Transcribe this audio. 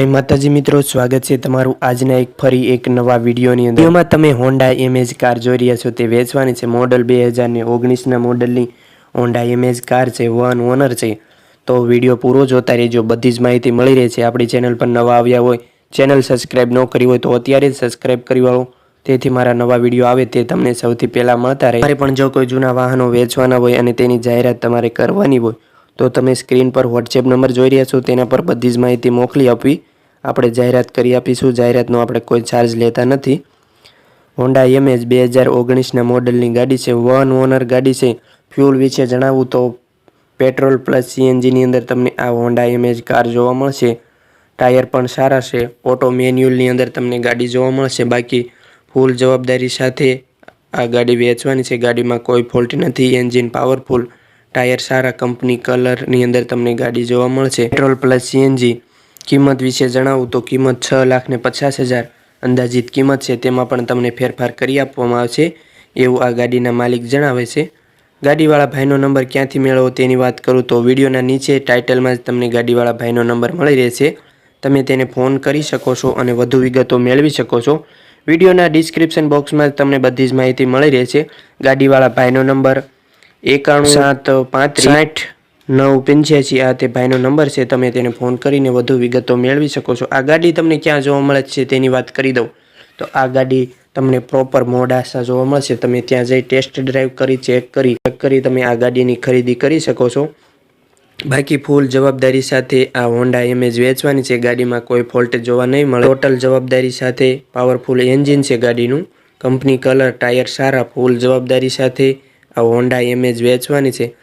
જય માતાજી મિત્રો, સ્વાગત છે તમારું આજના એક ફરી એક નવા વિડીયોની અંદર. વિડીયોમાં તમે હોન્ડા એમએજ કાર જોઈ રહ્યા છો. તે વેચવાની છે મોડલ બે હજાર ને ઓગણીસના મોડલની હોન્ડા એમએજ કાર છે. વન ઓનર છે. તો વીડિયો પૂરો જોતા રહેજો. બધી જ માહિતી મળી રહે છે. આપણી ચેનલ પર નવા આવ્યા હોય, ચેનલ સબસ્ક્રાઈબ ન કરી હોય તો અત્યારે જ સબસ્ક્રાઈબ કરી વાળો. તેથી મારા નવા વીડિયો આવે તે તમને સૌથી પહેલાં મળતા રહે. પણ જો કોઈ જૂના વાહનો વેચવાના હોય અને તેની જાહેરાત તમારે કરવાની હોય, તો તમે સ્ક્રીન પર વોટ્સએપ નંબર જોઈ રહ્યા છો. તેના પર બધી જ માહિતી મોકલી આપવી. આપણે જાહેરાત કરી આપીશું. જાહેરાતનો આપણે કોઈ ચાર્જ લેતા નથી. હોન્ડા એમએજ બે હજાર ઓગણીસના મોડલની ગાડી છે. વન ઓનર ગાડી છે. ફ્યુલ વિશે જણાવું તો પેટ્રોલ પ્લસ સીએનજીની અંદર તમને આ હોન્ડા એમએચ કાર જોવા મળશે. ટાયર પણ સારા છે. ઓટો મેન્યુઅલની અંદર તમને ગાડી જોવા મળશે. બાકી ફૂલ જવાબદારી સાથે આ ગાડી વેચવાની છે. ગાડીમાં કોઈ ફોલ્ટ નથી. એન્જિન પાવરફુલ ટાયર સારા કંપની કલરની અંદર તમને ગાડી જોવા મળશે. પેટ્રોલ પ્લસ સીએનજી કિંમત વિશે જણાવું તો કિંમત છ લાખ ને પચાસ હજાર અંદાજિત કિંમત છે. તેમાં પણ તમને ફેરફાર કરી આપવામાં આવશે એવું આ ગાડીના માલિક જણાવે છે. ગાડીવાળા ભાઈનો નંબર ક્યાંથી મેળવો તેની વાત કરું તો વિડીયોના નીચે ટાઇટલમાં જ તમને ગાડીવાળા ભાઈનો નંબર મળી રહેશે. તમે તેને ફોન કરી શકો છો અને વધુ વિગતો મેળવી શકો છો. વિડીયોના ડિસ્ક્રિપ્શન બોક્સમાં તમને બધી જ માહિતી મળી રહેશે. ગાડીવાળા ભાઈનો નંબર એકાણું, સાત, પાંત્રીસ સાઠ નવ પંચ્યાસી આ તે ભાઈનો નંબર છે. તમે તેને ફોન કરીને વધુ વિગતો મેળવી શકો છો. આ ગાડી તમને ક્યાં જોવા મળે છે તેની વાત કરી દઉં. તો આ ગાડી તમને પ્રોપર મોડાસા જોવા મળશે. તમે ત્યાં જઈ ટેસ્ટ ડ્રાઈવ કરી ચેક કરી ચેક કરી તમે આ ગાડીની ખરીદી કરી શકો છો. બાકી ફૂલ જવાબદારી સાથે આ હોન્ડા એમેજ વેચવાની છે. ગાડીમાં કોઈ ફોલ્ટ જોવા નહીં મળે. ટોટલ જવાબદારી સાથે પાવરફુલ એન્જિન છે ગાડીનું. કંપની કલર ટાયર સારા ફૂલ જવાબદારી સાથે આ હોન્ડા એમેજ વેચવાની છે.